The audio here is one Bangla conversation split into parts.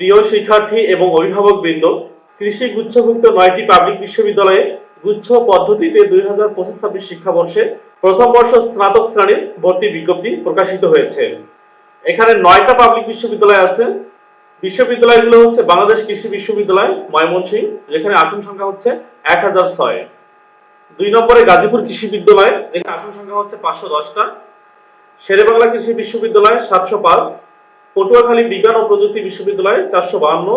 প্রিয় শিক্ষার্থী এবং অভিভাবক বৃন্দ কৃষি গুচ্ছভুক্ত নয়টি পাবলিক বিশ্ববিদ্যালয়ে গুচ্ছ পদ্ধতিতে দুই হাজার পঁচিশ ছাব্বিশ শিক্ষাবর্ষে প্রথম বর্ষ স্নাতক শ্রেণির ভর্তি বিজ্ঞপ্তি প্রকাশিত হয়েছে। এখানে নয়টা পাবলিক বিশ্ববিদ্যালয় আছে। বিশ্ববিদ্যালয়গুলো হচ্ছে বাংলাদেশ কৃষি বিশ্ববিদ্যালয় ময়মনসিংহ যেখানে আসন সংখ্যা হচ্ছে এক হাজার ছয়। দুই নম্বরে গাজীপুর কৃষি বিদ্যালয়, যেখানে আসন সংখ্যা হচ্ছে পাঁচশো দশটা। শেরেবাংলা কৃষি বিশ্ববিদ্যালয়, সাতশো পাঁচ। পটুয়াখালী বিজ্ঞান ও প্রযুক্তি বিশ্ববিদ্যালয় চারশো বাহান্ন,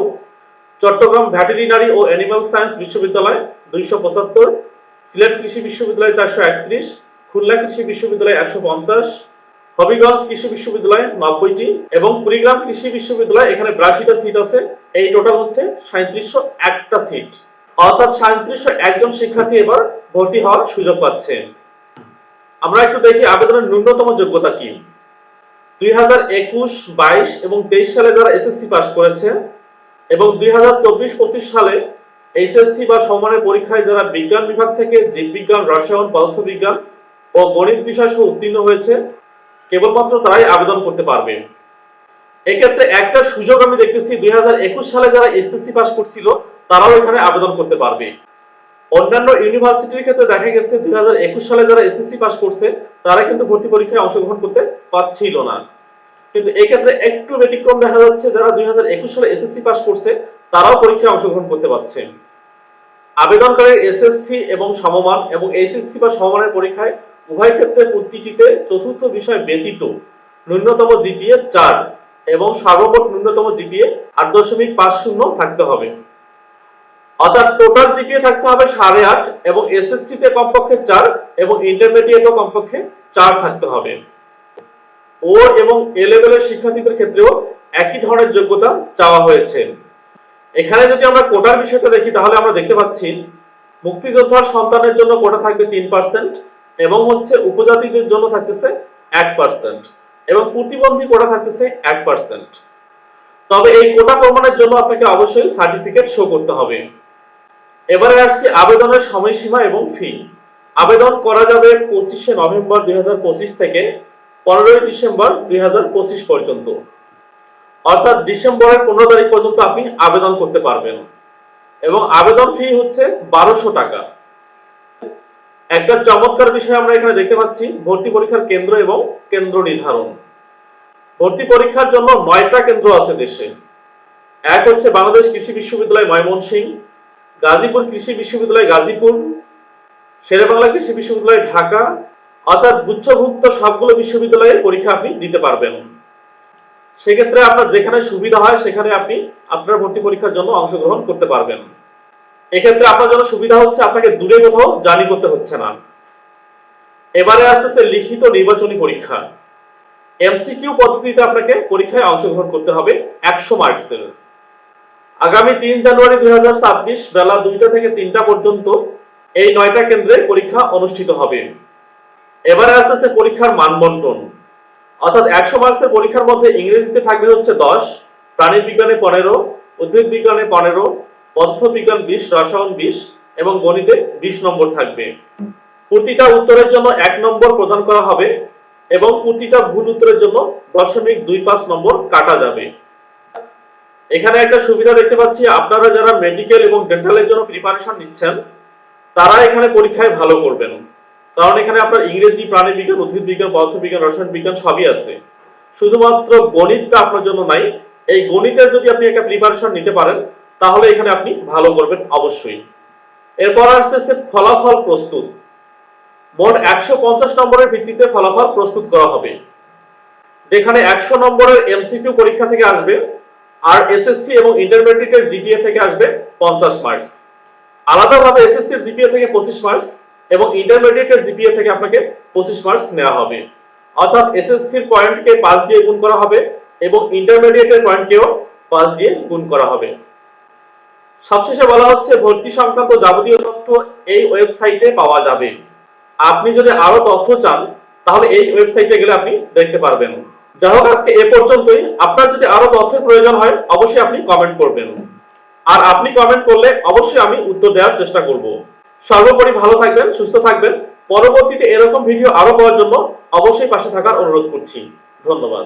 চট্টগ্রাম ভ্যাটেরিনারি ও অ্যানিমাল সায়েন্স বিশ্ববিদ্যালয় দুইশো পঁচাত্তর, সিলেট কৃষি বিশ্ববিদ্যালয় চারশো একত্রিশ, খুলনা কৃষি বিশ্ববিদ্যালয় একশো পঞ্চাশ, হবিগঞ্জ কৃষি বিশ্ববিদ্যালয় নব্বইটি এবং কুড়িগ্রাম কৃষি বিশ্ববিদ্যালয় এখানে বিরাশিটা সিট আছে। এই টোটাল হচ্ছে সাঁত্রিশশো একটা সিট অর্থাৎ সাঁত্রিশশো একজন শিক্ষার্থী এবার ভর্তি হওয়ার সুযোগ পাচ্ছে। আমরা একটু দেখি আবেদনের ন্যূনতম যোগ্যতা কি। দুই হাজার একুশ, বাইশ এবং তেইশ সালে যারা এসএসসি পাস করেছে এবং দুই হাজার চব্বিশ, পঁচিশ সালে এইচএসসি বা সমানের পরীক্ষায় যারা বিজ্ঞান বিভাগ থেকে জীববিজ্ঞান, রসায়ন, পদার্থবিজ্ঞান ও গণিত বিষয় সহ উত্তীর্ণ হয়েছে, কেবলমাত্র তারাই আবেদন করতে পারবে। এক্ষেত্রে একটা সুযোগ আমি দেখতেছি, দুই হাজার একুশ সালে যারা এসএসসি পাস করছিল, তারাও এখানে আবেদন করতে পারবে। অন্যান্য ইউনিভার্সিটির ক্ষেত্রে দেখা গেছে দুই হাজার একুশ সালে যারা এসএসসি পাস করছে, তারা কিন্তু ভর্তি পরীক্ষায় অংশগ্রহণ করতে পারছিল না। কিন্তু এক্ষেত্রে একটু ব্যতিক্রম দেখা যাচ্ছে, যারা দুই হাজার একুশ সালে এসএসসি পাস করছে, তারাও পরীক্ষায় অংশগ্রহণ করতে পারছে। আবেদনকারী এসএসসি এবং সমমান এবং এইচএসসি বা সমমানের পরীক্ষায় উভয় ক্ষেত্রে প্রতিটিতে চতুর্থ বিষয় ব্যতীত ন্যূনতম জিপিএ চার এবং সর্বমোট ন্যূনতম জিপিএ আট দশমিক পাঁচ শূন্য থাকতে হবে। অর্থাৎ টোটাল জিপিএ থাকতে হবে সাড়ে আট এবং এসএসসি তে কমপক্ষে চার এবং ইন্টারমিডিয়েটও কমপক্ষে চার থাকতে হবে। ও এবং এ লেভেলের শিক্ষার্থীদের ক্ষেত্রেও একই ধরনের যোগ্যতা চাওয়া হয়েছে। এখানে যদি আমরা কোটার বিষয়টা দেখি, তাহলে আমরা দেখতে পাচ্ছি মুক্তিযোদ্ধার সন্তানের জন্য কোটা থাকবে তিন পার্সেন্ট এবং হচ্ছে উপজাতিদের জন্য থাকতেছে এক পার্সেন্ট এবং প্রতিবন্ধী কোটা থাকতেছে এক পার্সেন্ট তবে এই কোটা প্রমাণের জন্য আপনাকে অবশ্যই সার্টিফিকেট শো করতে হবে। এবারে আসছি আবেদনের সময়সীমা এবং ফি আবেদন করা যাবে পঁচিশে নভেম্বর দুই হাজার পঁচিশ থেকে পনেরোই ডিসেম্বর দুই হাজার পঁচিশ পর্যন্ত। অর্থাৎ ডিসেম্বরের পনেরো তারিখ পর্যন্ত আপনি আবেদন করতে পারবেন। এবং আবেদন ফি হচ্ছে বারোশো টাকা। একটা চমৎকার বিষয় আমরা এখানে দেখতে পাচ্ছি, ভর্তি পরীক্ষার কেন্দ্র এবং কেন্দ্র নির্ধারণ। ভর্তি পরীক্ষার জন্য নয়টা কেন্দ্র আছে দেশে। এক হচ্ছে বাংলাদেশ কৃষি বিশ্ববিদ্যালয় ময়মনসিংহ গাজীপুর কৃষি বিশ্ববিদ্যালয় গাজীপুর শেরেবাংলা কৃষি বিশ্ববিদ্যালয় ঢাকা, অর্থাৎ গুচ্ছভুক্ত সবগুলো বিশ্ববিদ্যালয়ে পরীক্ষা আপনি দিতে পারবেন। সেক্ষেত্রে আপনার যেখানে সুবিধা হয়, সেখানে আপনি আপনার ভর্তি পরীক্ষার জন্য অংশগ্রহণ করতে পারবেন। এক্ষেত্রে আপনার জন্য সুবিধা হচ্ছে আপনাকে দূরে কোথাও জার্নি করতে হচ্ছে না। এবারে আসতেছে লিখিত নির্বাচনী পরীক্ষা। এমসিকিউ পদ্ধতিতে আপনাকে পরীক্ষায় অংশগ্রহণ করতে হবে একশো মার্কসের। আগামী তিন জানুয়ারি দু হাজার ছাব্বিশ বেলা দুইটা থেকে তিনটা পর্যন্ত এই নয়টা কেন্দ্রে পরীক্ষা অনুষ্ঠিত হবে। এবারে আসতেছে পরীক্ষার মানবন্টন। অর্থাৎ একশো মার্কসের পরীক্ষার মধ্যে ইংরেজিতে থাকবে হচ্ছে দশ প্রাণী বিজ্ঞানে পনেরো, উদ্ভিদ বিজ্ঞানে পনেরো পদার্থ বিজ্ঞান বিশ, রসায়ন বিশ এবং গণিতে বিশ নম্বর থাকবে। প্রতিটা উত্তরের জন্য এক নম্বর প্রদান করা হবে এবং প্রতিটা ভুল উত্তরের জন্য দশমিক দুই পাঁচ নম্বর কাটা যাবে। এখানে একটা সুবিধা দেখতে পাচ্ছি, আপনারা যারা মেডিকেল এবং ডেন্টালের জন্য প্রিপারেশন নিচ্ছেন, তারা এখানে পরীক্ষায় ভালো করবেন। কারণ এখানে আপনার ইংরেজি প্রাণী বিজ্ঞান, উদ্ভিদ বিজ্ঞান, পদার্থ বিজ্ঞান রসায়ন বিজ্ঞান সবই আছে। শুধুমাত্র গণিতটা আপনার জন্য নাই, এই গণিতের যদি আপনি একটা প্রিপারেশন নিতে পারেন, তাহলে এখানে আপনি ভালো করবেন অবশ্যই। এরপর আসতেছে ফলাফল প্রস্তুত। মোট একশো পঞ্চাশ নম্বরের ভিত্তিতে ফলাফল প্রস্তুত করা হবে। যেখানে একশো নম্বরের এমসিকিউ পরীক্ষা থেকে আসবে আর এসএসসি এবং ইন্টারমিডিয়েটের জিপিএ থেকে আসবে পঞ্চাশ মার্কস আলাদাভাবে এসএসসি এর জিপিএ থেকে পঁচিশ মার্কস এবং ইন্টারমিডিয়েটের জিপিএ থেকে আপনাকে পঁচিশ মার্কস নেওয়া হবে। অর্থাৎ এসএসসির পয়েন্টকে পাঁচ দিয়ে গুণ করা হবে এবং ইন্টারমিডিয়েটের পয়েন্টকেও পাঁচ দিয়ে গুণ করা হবে। সবশেষে বলা হচ্ছে ভর্তি সংক্রান্ত যাবতীয় তথ্য এই ওয়েবসাইটে পাওয়া যাবে। আপনি যদি আরও তথ্য চান, তাহলে এই ওয়েবসাইটে গেলে আপনি দেখতে পারবেন। যাই হোক, আজকে এ পর্যন্তই। আপনার যদি আরও তথ্যের প্রয়োজন হয়, অবশ্যই আপনি কমেন্ট করবেন। আর আপনি কমেন্ট করলে অবশ্যই আমি উত্তর দেওয়ার চেষ্টা করব। সর্বোপরি ভালো থাকবেন, সুস্থ থাকবেন। পরবর্তীতে এরকম ভিডিও আরও পাওয়ার জন্য অবশ্যই পাশে থাকার অনুরোধ করছি। ধন্যবাদ।